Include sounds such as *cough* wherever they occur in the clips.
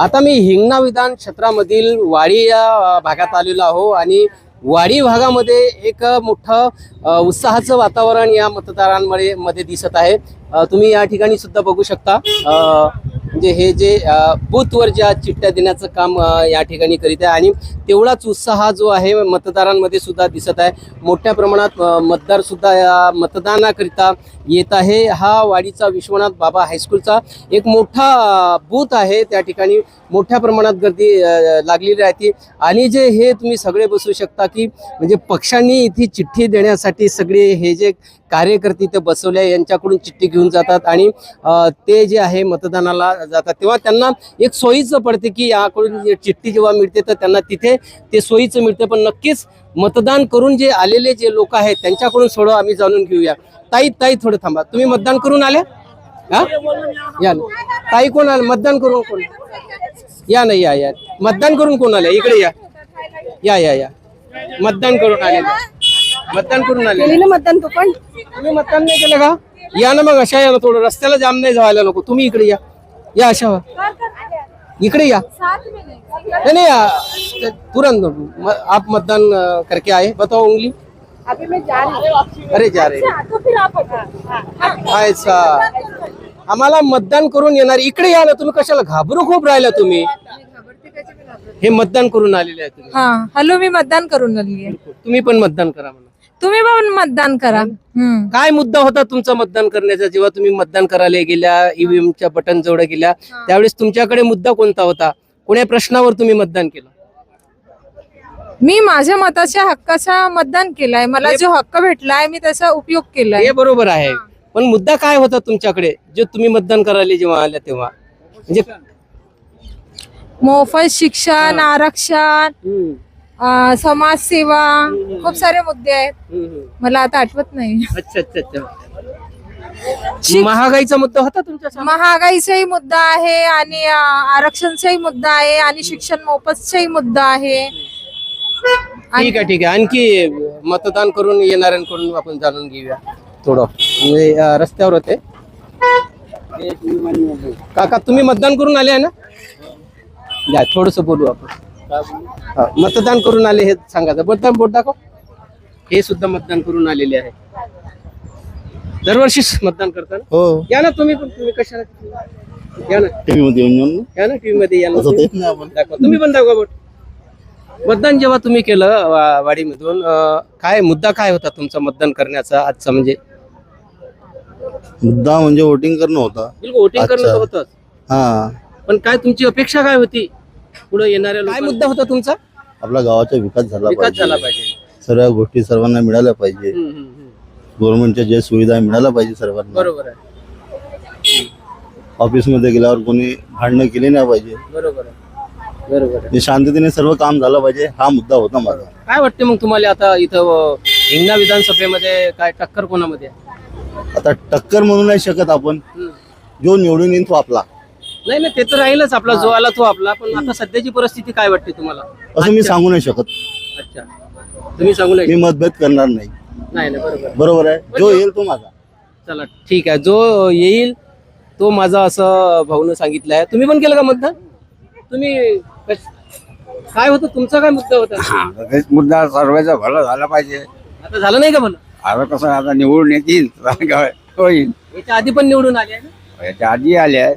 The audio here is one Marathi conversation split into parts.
आता मी हिंगणा विधान क्षेत्रामधील वाडी या भागात आलेलो आहो आणि वाडी भागामध्ये एक मोठं उत्साहाचं वातावरण या मतदारांमध्ये मध्ये दिसत आहे. तुम्ही या ठिकाणी सुद्धा बघू शकता. म्हणजे हे जे बूथवर ज्या चिठ्ठ्या देण्याचं काम या ठिकाणी करीत आहे आणि तेवढाच उत्साह जो आहे मतदारांमध्ये सुद्धा दिसत आहे. मोठ्या प्रमाणात मतदारसुद्धा या मतदानाकरिता येत आहे. हा वाडीचा विश्वनाथ बाबा हायस्कूलचा एक मोठा बूथ आहे. त्या ठिकाणी मोठ्या प्रमाणात गर्दी लागलेली राहते आणि जे हे तुम्ही सगळे बसू शकता की म्हणजे पक्षांनी इथे चिठ्ठी देण्यासाठी सगळे हे जे कार्यकर्ते इथे बसवले यांच्याकडून चिठ्ठी घेऊन जातात आणि ते जे आहे मतदानाला जातात. तेव्हा त्यांना एक सोयीचं पडते की याकडून चिठ्ठी जेव्हा मिळते तर त्यांना तिथे ते सोयीचं मिळते. पण नक्कीच मतदान करून जे आलेले जे लोक आहेत त्यांच्याकडून थोडं आम्ही जाणून घेऊया. ताई ताई थोडं थांबा. तुम्ही मतदान करून आले हा? या ना. ताई कोण आले मतदान करून कोण? या ना या या. मतदान करून कोण आले इकडे या. या या या. मतदान करून आले मतदान करून आले केली ना मतदान तू पण? तुम्ही मतदान नाही केलं का? या ना मग अशा या ना थोडं रस्त्याला जाम नाही जायला नको. तुम्ही इकडे या. या अशा. व्हा. इकडे या. नहीं नहीं आ, तुरंत म- आप मतदान अ, करके आए. बताओ उंगली. अभी मैं जा रही हूँ। अरे जा रहे तो फिर आप हाँ, अच्छा आम्हाला मतदान करून येणार. इकडे या ना तुम्ही. कशाला घाबरू खूप राहिला तुम्ही. हे मतदान करून आलेले आहे तुम्ही. हा हॅलो मी मतदान करून आली आहे. तुम्ही पण मतदान करा म्हणा. तुम्ही पण मतदान करा. हम्म. काय मुद्दा होता तुमचा मतदान करण्याचा जेव्हा तुम्ही मतदान करायला गेल्या ईव्हीएमच्या बटन जवळ गेल्या त्यावेळेस तुमच्याकडे मुद्दा कोणता होता? कोण्या प्रश्नावर तुम्ही मतदान केलं? मी माझ्या मताच्या हक्काचा मतदान केलाय. मला जो हक्क भेटलाय मी त्याचा उपयोग केलाय. हे बरोबर आहे. पण मुद्दा काय होता तुमच्याकडे जे तुम्ही मतदान करायला जेव्हा आल्या तेव्हा? म्हणजे मोफत शिक्षण आरक्षण. हम्म, अं, समाजसेवा खूप सारे मुद्दे आहेत. हम्म. मला आता आठवत नाही. अच्छा अच्छा अच्छा. महागाईचा मुद्दा होता तुमच्यासमोर? महागाईचाही मुद्दा आहे आणि अं, आरक्षणचाही मुद्दा आहे आणि शिक्षण मोफतचाही मुद्दा आहे. ठीक आहे ठीक आहे. आणखी मतदान करून येणाऱ्यांकडून आपण जाणून घेऊया. थोडं. म्हणजे अं, रस्त्यावर होते. काका तुम्ही मतदान करून आले आहे ना? थोडस बोलू आपण. हा, मतदान करून आले हे सांगायचं. मतदान बोट दाखव. हे सुद्धा मतदान करून आलेले आहे. दरवर्षीच मतदान करताना? हो. या ना तुम्ही पण तुम्ही कशाला? या ना. टीव्ही मध्ये येऊन या ना टीव्ही मध्ये या ना असं तुम्ही. तेच नाही आपण. दाखवा. तुम्ही पण दाखवा बोट. मतदान जेव्हा तुम्ही केलं वा- वाडीमधून अं, काय मुद्दा काय होता तुमचा मतदान करण्याचा आजचा म्हणजे? मुद्दा म्हणजे वोटिंग करणं होता. बिलकुल वोटिंग करणं अच्छा. होतं हा. पण काय तुमची अपेक्षा काय होती? पुढे येणाऱ्या काय मुद्दा होता तुमचा? आपल्या गावाचा विकास झाला विकास झाला पाहिजे. पाहिजे सर्व गोष्टी सर्वांना मिळाल्या पाहिजे. हम्म, हम्म, हम्म. गव्हर्नमेंटच्या जे सुविधा मिळाल्या पाहिजे सर्वांना. बरोबर आहे. ऑफिसमध्ये गेल्यावर कोणी भांडणं केली नाही पाहिजे. बरोबर आहे. बरोबर आहे. जे शांततेने सर्व काम झालं पाहिजे हा मुद्दा होता माझा. काय वाटते मग तुम्हाला आता इथं अं, हिंगणा विधानसभेमध्ये काय टक्कर कोणामध्ये आहे? आता टक्कर म्हणू नाही शकत आपण. हम्म. जो निवडून येईल तो आपला. नाही नाही ते तर राहीलच आपला जो आला तो आपला. पण आता सध्याची परिस्थिती काय वाटते तुम्हाला? असं मी सांगू नाही शकत. अच्छा. तुम्ही सांगू मी मतभेद करणार नाही. नाही नाही बरोबर. बरोबर आहे. जो येईल तो माझा. चला ठीक आहे. जो येईल तो माझा असं भाऊनं सांगितलं आहे. तुम्ही पण केलं का मतदान? तुम्ही कश- काय होतं? तुमचा काय मुद्दा होता? हा तेच मुद्दा सर्वांचा भलं झाला पाहिजे. आता झालं नाही का मला आता कसं आता निवडून येतील. काय *laughs* होईल. याच्या आधी पण निवडून आले आहे ना? याच्या आधी आले आहे.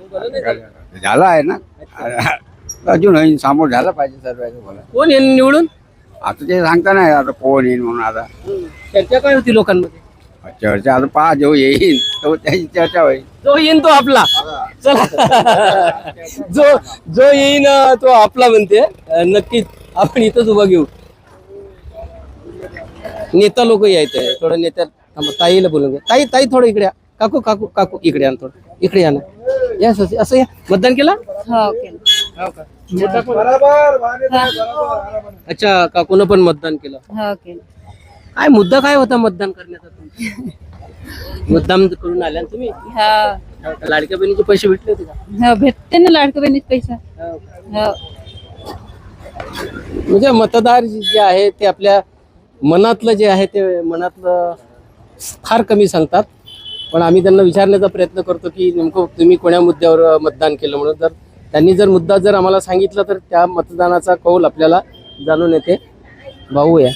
झाला आहे ना. अजून होईल समोर झाला पाहिजे सर्वांचं कोण येईल निवडून? आता ते सांगता नाही आता कोण येईल म्हणून आता. चर्चा काय होती लोकांमध्ये? चर्चा आता पहा जो येईल तो त्याची चर्चा होईल. जो येईन तो आपला. चला. जो जो येईन तो आपला म्हणते. नक्कीच आपण इथंच उभा घेऊ. नेता लोक यायचं थोडं नेत्या ताईला बोलून घ्या. ताई ताई थोडं इकडे. काकू काकू काकू इकडे ना थोडं. इकडे या ना. या असं मतदान केलं? हो केलं. अच्छा काकूनं पण मतदान केलं. हो केलं. काय मुद्दा काय होता मतदान करण्याचा तुमचा? मुद्दाम करून आल्या ना तुम्ही? हो. लाडक्या बहिणीचे पैसे भेटले होते का? हो भेटते ना लाडकं बहिणीत पैसा. हो. म्हणजे मतदार जे आहे ते आपल्या मनातलं जे आहे ते मनातलं फार कमी सांगतात. पण आम्ही त्यांना विचारण्याचा प्रयत्न करतो की नेमकं तुम्ही कोण्या मुद्द्यावर मतदान केलं म्हणून. जर त्यांनी जर मुद्दा जर आम्हाला सांगितला तर त्या मतदानाचा कौल आपल्याला जाणून येते. भाऊ या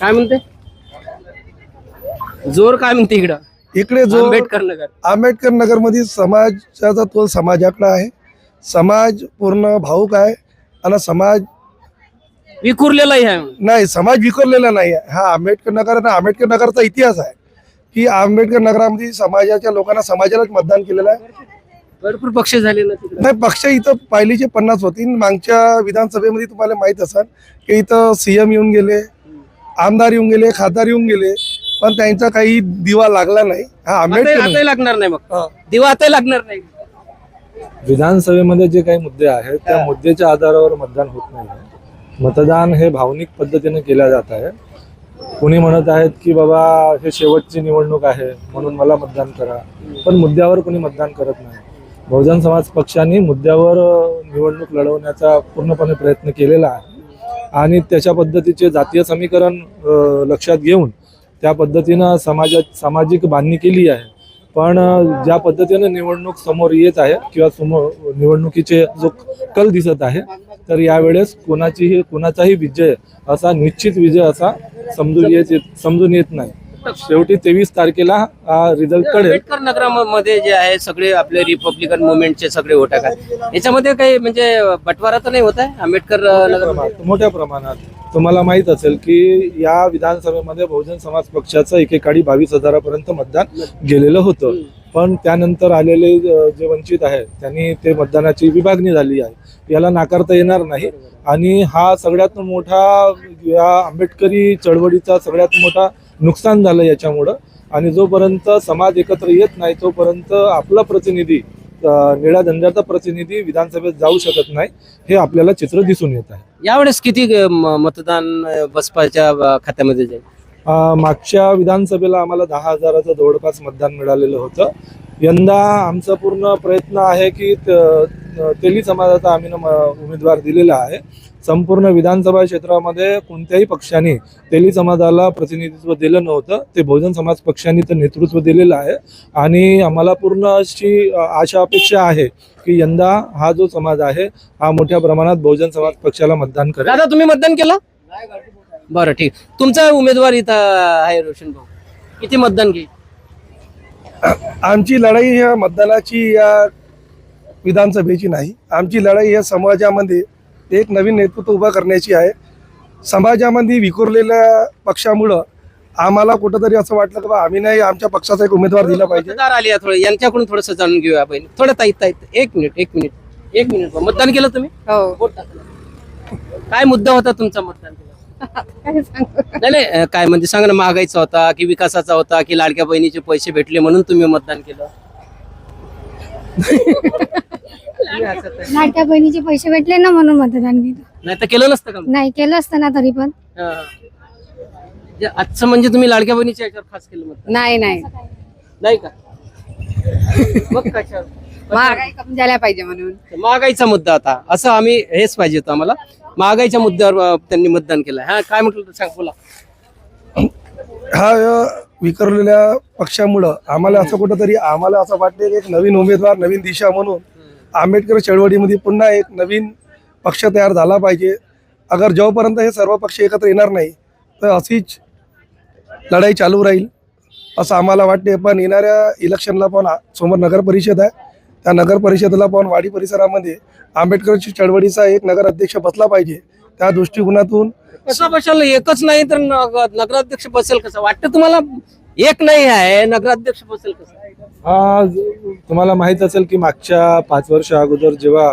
काय म्हणते? जोर काय म्हणते इकडं? इकडे जो आंबेडकर नगर. आंबेडकर नगरमध्ये समाजाचा तो समाजाकडे आहे. समाज पूर्ण भाऊक आहे. आणि समाज विखुरलेलाही आहे नाही समाज विखरलेला नाही आहे. हा आंबेडकर नगर आणि आंबेडकर नगरचा इतिहास आहे. की आंबेडकर नगरामध्ये समाजाच्या लोकांना समाजालाच मतदान केलेलं आहे. भरपूर पक्ष झाले ना तिकडे. नाही पक्ष इथं पहिलीचे पन्नास होती. मागच्या विधानसभेमध्ये तुम्हाला माहीत असाल की इथं सीएम येऊन गेले आमदार येऊन गेले खासदार येऊन गेले पण त्यांचा काही दिवा लागला नाही. हा आता आंबेडकर आताही लागणार नाही मग. हा. दिवा आताही लागणार नाही. विधानसभेमध्ये जे काही मुद्दे आहेत त्या मुद्द्याच्या आधारावर मतदान होत नाही. मतदान हे भावनिक पद्धतीने केल्या जात आहे. कोणी म्हणत आहेत की बाबा हे शेवटची निवडणूक आहे म्हणून मला मतदान करा. पण मुद्द्यावर कोणी मतदान करत नाही. बहुजन समाज पक्षाने मुद्द्यावर निवडणूक लढवण्याचा पूर्णपणे प्रयत्न केलेला आहे. आणि त्याच्या पद्धतीचे जातीय समीकरण लक्षात घेऊन त्या पद्धतीनं समाजात सामाजिक बांधणी केली आहे. पण ज्या पद्धतीने निवडणूक समोर येत आहे किंवा समोर निवडणुकीचे जो कल दिसत आहे तर यावेळेस कोणाचीही कोणाचाही विजय असा निश्चित विजय असा समजून येत समजून येत नाही. शेवटी तेवीस तारखेला हा रिझल्ट कळेल. आंबेडकर नगरामध्ये जे आहे सगळे आपले रिपब्लिकन मुवमेंटचे सगळे वोटक आहेत. याच्यामध्ये काही म्हणजे बटवारा तर नाही होत आहे? आंबेडकर नगर मोठ्या प्रमाणात. तुम्हाला माहीत असेल की या विधानसभेमध्ये बहुजन समाज पक्षाचं एकेकाळी बावीस हजारापर्यंत मतदान गेलेलं होतं. पण त्यानंतर आलेले जे वंचित आहे त्यांनी ते मतदानाची विभागणी झाली आहे. याला नाकारता येणार नाही. आणि हा सगळ्यात मोठा या आंबेडकरी चळवळीचा सगळ्यात मोठा नुकसान झालं याच्यामुळं. आणि जोपर्यंत समाज एकत्र येत नाही तोपर्यंत आपला प्रतिनिधी निळ्या धंद्याचा प्रतिनिधी विधानसभेत जाऊ शकत नाही हे आपल्याला चित्र दिसून येत आहे. यावेळेस किती म- मतदान बसपाच्या खात्यामध्ये जाईल? मागच्या विधानसभेला आम्हाला दहा हजाराचं जवळपास मतदान मिळालेलं होतं. यंदा आमचा पूर्ण प्रयत्न आहे की तेली समाजाचा आम्ही उमेदवार दिलेला आहे. संपूर्ण विधानसभा क्षेत्रामध्ये कोणत्याही पक्षाने तेली समाजाला प्रतिनिधित्व दिलं नव्हतं. ते बहुजन समाज पक्षाने तर नेतृत्व दिलेलं आहे. आणि आम्हाला पूर्ण अशी आशा अपेक्षा आहे की यंदा हा जो समाज आहे हा मोठ्या प्रमाणात बहुजन समाज पक्षाला मतदान करेल. दादा तुम्ही मतदान केलं? बरं ठीक. तुमचा उमेदवार इथं आहे रोशन भाऊ. किती मतदान घेईल? आमची लढाई या मतदानाची या विधानसभेची नाही. आमची लढाई या समाजामध्ये एक नवीन नेतृत्व उभा करण्याची आहे. समाजामध्ये विखुरलेल्या पक्षामुळं आम्हाला कुठंतरी असं वाटलं की बा आम्ही नाही आमच्या पक्षाचा एक उमेदवार दिला पाहिजे. मतदार आले थोडं. यांच्याकडून थोडस जाणून घेऊया आपण थोडं ताईत ताईत एक मिनिट एक मिनिट. एक मिनिट. मतदान केलं तुम्ही? हो. टाकलं. काय मुद्दा होता तुमचा मतदान केला काय सांगू? नाही नाही अं, काय म्हणजे सांग ना महागाईचा होता की विकासाचा होता की लाडक्या बहिणीचे पैसे भेटले म्हणून तुम्ही मतदान केलं? तुम्ही हसत आहे. लाडक्या बहिणीचे पैसे भेटले ना म्हणून मतदान केलं. नाही तर केलं नसतं का मग? नाही केलं असतं ना तरी पण. हा. जे आजचं म्हणजे तुम्ही लाडक्या बहिणीच्या याच्यावर खास केलं मतदान? नाही नाही. नाही का? मग कशावर? महागाई कमी झाल्या पाहिजे म्हणून. महागाईचा मुद्दा होता असं आम्ही हेच पाहिजे होतं आम्हाला. महागाईच्या मुद्द्यावर अं, त्यांनी मतदान केलं हा काय म्हटलं होतं? सांग बोला. हा अ, विखुरलेल्या पक्षामुळं आम्हाला असं कुठंतरी आम्हाला असं वाटते की एक नवीन उमेदवार नवीन दिशा म्हणून आंबेडकर चळवळीमध्ये पुन्हा एक नवीन पक्ष तयार झाला पाहिजे. अगर जोपर्यंत हे सर्व पक्ष एकत्र येणार नाही तर अशीच लढाई चालू राहील असं आम्हाला वाटते पण येणाऱ्या इलेक्शनला पण आ- समोर नगर परिषद आहे. त्या नगर परिषदेला पण वाडी परिसरामध्ये आंबेडकरची चळवळीचा एक नगर अध्यक्ष बसला पाहिजे. त्या दृष्टिकोनातून कसं बसायला एकच नाही तर नग- नगराध्यक्ष बसेल कसं? वाटतं तुम्हाला एक नाही आहे नगराध्यक्ष बसेल कसं? आज तुम्हाला माहीत असेल की मागच्या पाच वर्ष अगोदर जेव्हा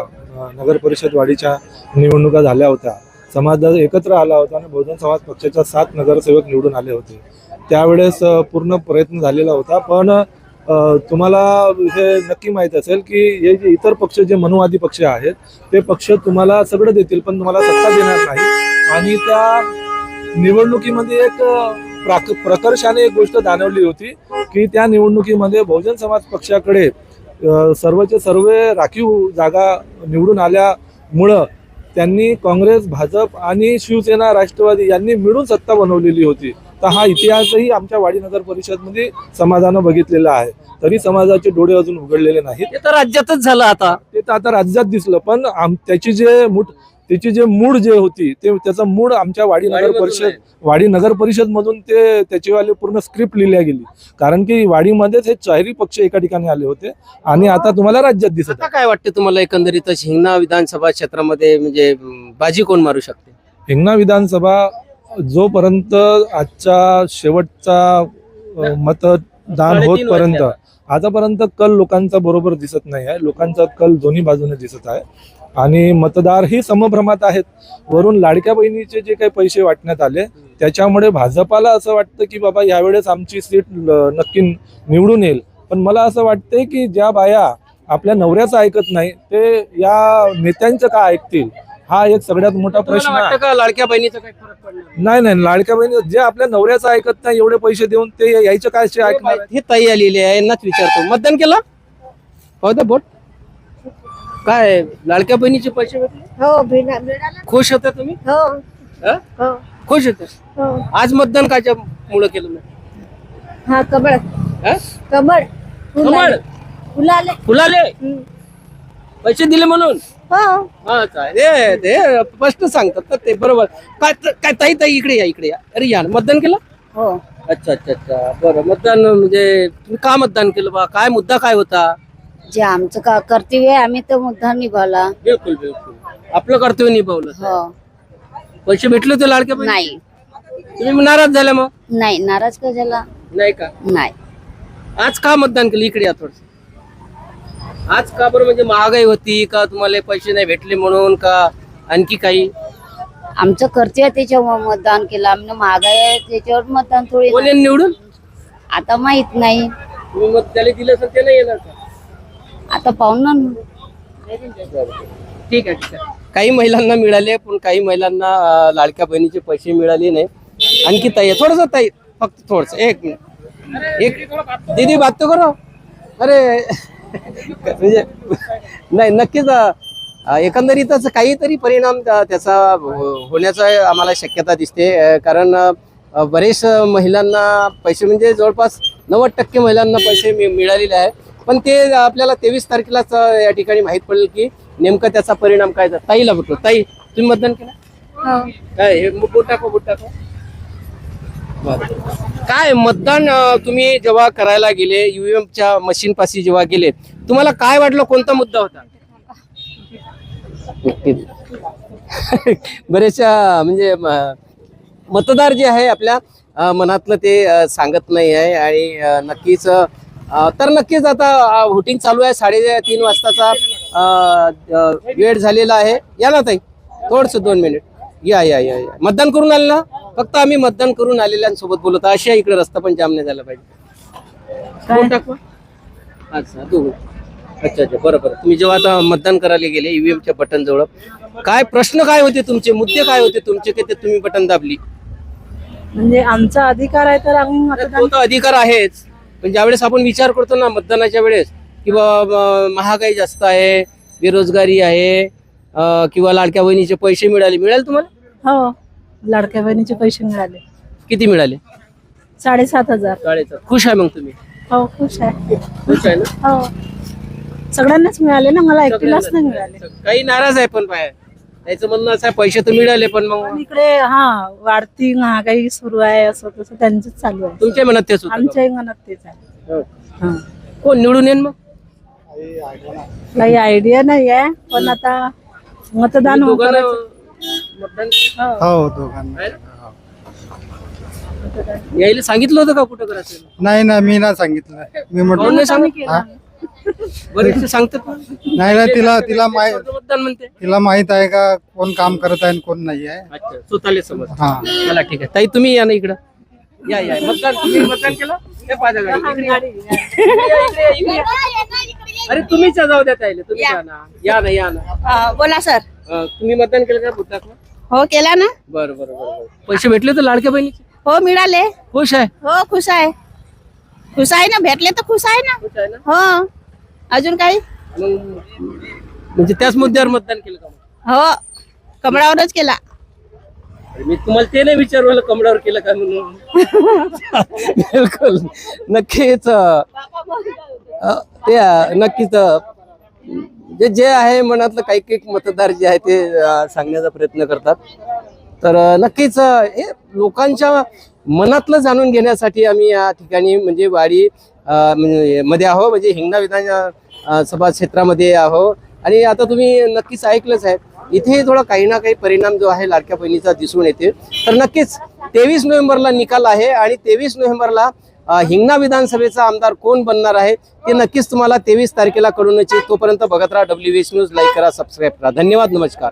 नगर परिषद वाढीच्या निवडणुका झाल्या होत्या समाज एकत्र आला होता आणि बहुजन समाज पक्षाच्या सात नगरसेवक निवडून आले होते. त्यावेळेस पूर्ण प्रयत्न झालेला होता पण तुम्हाला हे नक्की माहीत असेल की हे जे इतर पक्ष जे मनुवादी पक्ष आहेत ते पक्ष तुम्हाला सगळं देतील पण तुम्हाला सत्ता देणार नाही. आणि त्या निवडणुकीमध्ये एक प्राक प्रकर्षाने एक गोष्ट जाणवली होती की त्या निवडणुकीमध्ये बहुजन समाज पक्षाकडे अ, सर्वचे सर्व राखीव जागा निवडून आल्यामुळं त्यांनी काँग्रेस भाजप आणि शिवसेना राष्ट्रवादी यांनी मिळून सत्ता बनवलेली होती. तर हा इतिहासही आमच्या वाडी नगर परिषदमध्ये समाजानं बघितलेला आहे. तरी समाजाचे डोळे अजून उघडलेले नाहीत. ते तर राज्यातच झालं आता. ते तर आता राज्यात दिसलं पण आम त्याची जे मूठ त्याची जे मूळ जे होती ते त्याचं मूळ आमच्या वाडी नगर वाडीमधून परिषद. वाडी नगर परिषद मधून ते त्याचीवाली पूर्ण स्क्रिप्ट लिहिल्या गेली. कारण की वाडीमध्येच हे चारही पक्ष एका ठिकाणी आले होते आणि आता तुम्हाला राज्यात दिसत आता काय वाटतं तुम्हाला एकंदरीत हिंगणा विधानसभा क्षेत्रामध्ये म्हणजे अं, बाजी कोण मारू शकते? हिंगणा विधानसभा जोपर्यंत आजचा शेवटचा मतदान होतपर्यंत. आतापर्यंत कल लोकांचा बरोबर दिसत नाही आहे. लोकांचा कल दोन्ही बाजूने दिसत आहे. आणि मतदार ही समभ्रमात आहेत. वरून लाडक्या बहिणीचे जे काही पैसे वाटण्यात आले त्याच्यामुळे भाजपाला असं वाटतं की बाबा यावेळेस आमची सीट नक्की निवडून येईल. पण मला असं वाटतंय की ज्या बाया आपल्या नवऱ्याचं ऐकत नाही ते या नेत्यांचं का ऐकतील? हा एक सगळ्यात मोठा प्रश्न आहे. का लाडक्या बहिणीचा काही फरक पडणार? नाही नाही लाडक्या बहिणी जे आपल्या नवऱ्याचं ऐकत नाही एवढे पैसे देऊन ते यायचं काय शे ऐकणार आहे? हे ताई आलेली आहे यांनाच विचारतो. मतदान केलं? पाहू द्या बोट. काय लाडक्या बहिणीचे पैसे भेटले? हो मिळाला खुश होता तुम्ही? हो. हं? हो. खुश होते? हो. आज मतदान कायच्या मुळे केलं नाही हा कबळ हं? कबळ कमळ? फुलाले. फुलाले. पैसे दिले म्हणून? हो. हा काय? ते ते स्पष्ट सांगतात ना ते बरोबर. काय काय ताई ताई इकडे या इकडे या. अरे या ना. मतदान केलं? हो. अच्छा अच्छा अच्छा. बरं मतदान म्हणजे तुम्ही का मतदान केलं बा? काय मुद्दा काय होता? जे आमचं का कर्तव्य आहे आम्ही तो मुद्दा निभावला. बिलकुल बिलकुल. आपलं कर्तव्य निभावलं हो. पैसे भेटले होते लाडक्या बहिणी? नाही. तुम्ही नाराज झाले मग? नाही नाराज का झाला? नाही का? नाही. आज का मतदान केलं? इकडे या थोडस. आज का बरं म्हणजे महागाई होती का तुम्हाला पैसे नाही भेटले म्हणून का आणखी काही? आमचं कर्तव्य आहे त्याच्यावर मतदान केलं. आम्ही महागाई आहे त्याच्यावर मतदान थोडी कोणी निवडून? आता माहीत नाही. तुम्ही मत त्याला दिलं असेल ते नाही येणार का? आता पाहून ना. ठीक आहे ठीक आहे. काही महिलांना मिळाले पण काही महिलांना अं, लाडक्या बहिणीचे पैसे मिळाले नाही. आणखी ताई थोडस ताई फक्त थोडस एक मिनिट. एक दीदी बात तो करो. अरे म्हणजे नाही नक्कीच एकंदरीतच काहीतरी परिणाम त्या- त्याचा हो- होण्याचा आम्हाला शक्यता दिसते. कारण बरेच महिलांना पैसे म्हणजे जवळपास नव्वद टक्के महिलांना पैसे मिळालेले आहे पण ते आपल्याला तेवीस तारखेलाच या ठिकाणी माहीत पडेल की नेमकं त्याचा परिणाम काय झाला. ताईला बघतो ताई तुम्ही मतदान केलं? काय हे बोट टाको बोट टाको. काय मतदान तुम्ही जेव्हा करायला गेले ईव्हीएम च्या मशीन पाशी जेव्हा गेले तुम्हाला काय वाटलं कोणता मुद्दा होता? *laughs* बरेचशा म्हणजे मतदार जे आहे आपल्या मनातलं ते सांगत नाही आहे आणि नक्कीच तर नक्कीच आता व्होटिंग चालू आहे. साडे तीन वाजताचा वेळ झालेला आहे. या ना ताई? थोडस दोन मिनिट या या या या. मतदान करून आले ना? फक्त आम्ही मतदान करून आलेल्यांसोबत बोलत. अशा इकडे रस्ता पण जाम नाही झाला पाहिजे? अच्छा तू अच्छा अच्छा बरं बरं. तुम्ही जेव्हा आता मतदान करायला गेले ईव्हीएमच्या बटन जवळ. काय प्रश्न काय होते तुमचे? मुद्दे काय होते तुमचे की ते तुम्ही बटन दाबली? म्हणजे आमचा अधिकार आहे तर आम्ही तो तर अधिकार आहेच. पण ज्यावेळेस आपण विचार करतो ना मतदानाच्या वेळेस किंवा महागाई जास्त आहे बेरोजगारी आहे अं, किंवा लाडक्या बहिणीचे पैसे मिळाले. मिळाले तुम्हाला? हो. लाडक्या बहिणीचे पैसे मिळाले. किती मिळाले? साडेसात हजार. शाळेचं खुश आहे मग तुम्ही? हो खुश आहे. खुश आहे ना? हो. सगळ्यांनाच मिळाले ना मला एकटीलाच नाही मिळाले. काही नाराज आहे पण बाहेर. त्याचं म्हणणं असं आहे पैसे तर मिळाले पण मग. इकडे हा वाढती महागाई सुरू आहे असं तसं त्यांचंच चालू आहे. तुमच्या मनात तेच होतं? आमच्याही मनात तेच आहे. हो. हा. कोण निवडून येईन मग? काही आयडिया नाही आहे पण आता मतदान तुम्ही दोघांना. मतदान हो. दोघांना. आहे ना? यायला सांगितलं होतं का कुठं करायचं? नाही ना मी ना सांगितलं. मी नाही म्हटलं सांगितलं? हा? बरेचसे सांगतात ना. नाही ना तिला तिला माहीत मतदान म्हणते. तिला माहीत आहे का कोण काम करत आहे आणि कोण नाही आहे. अच्छा स्वतःला समज हा. चला ठीक आहे. ताई तुम्ही या ना इकडं. या या. मतदान तुम्ही मतदान केलं? हे पाहिजे गाडी. इकडे या. इकडे या, इकडे या, इकडे या. अरे तुम्हीच या, जाऊ द्या ताईला. तुम्ही या. ना. या ना या ना. बोला सर. अं, तुम्ही मतदान केलं का बुद्धाक? हो केला ना. बरं बरं बरं बरं. पैसे भेटले तर लाडक्या बहिणीचे? हो मिळाले. खुश आहे? हो खुश आहे. खुश आहे ना? भेटले तर खुश आहे ना? खुश आहे ना? हो. अजून काही? मग म्हणजे त्याच मुद्द्यावर मतदान केलं का मग? हो. कमळावरच केला. मी तुम्हाला ते नाही विचारलं कमळावर केलं काय म्हणून. बिलकुल. नक्कीच अं, अं, ते अं, नक्कीच अं, जे जे आहे मनातलं काही काही मतदार जे आहे ते सांगण्याचा प्रयत्न करतात. तर नक्कीच हे लोकांच्या मनातलं जाणून घेण्यासाठी आम्ही या ठिकाणी म्हणजे वाडी म्हणजे मध्ये आहो म्हणजे हिंगणा विधान सभा क्षेत्रामध्ये आहो. आणि आता तुम्ही नक्कीच ऐकलंच आहे इथे थोडा काही ना काही परिणाम जो आहे लाडक्या बहिणीचा दिसून येते. तर नक्कीच तेवीस नोव्हेंबरला निकाल आहे आणि तेवीस नोव्हेंबरला हिंगणा विधानसभेचा आमदार कोण बनणार आहे ते नक्कीच तुम्हाला तेवीस तारखेला कळून येईल. तोपर्यंत बघत राहा डब्ल्यू न्यूज लाईक करा सबस्क्राईब करा. धन्यवाद नमस्कार.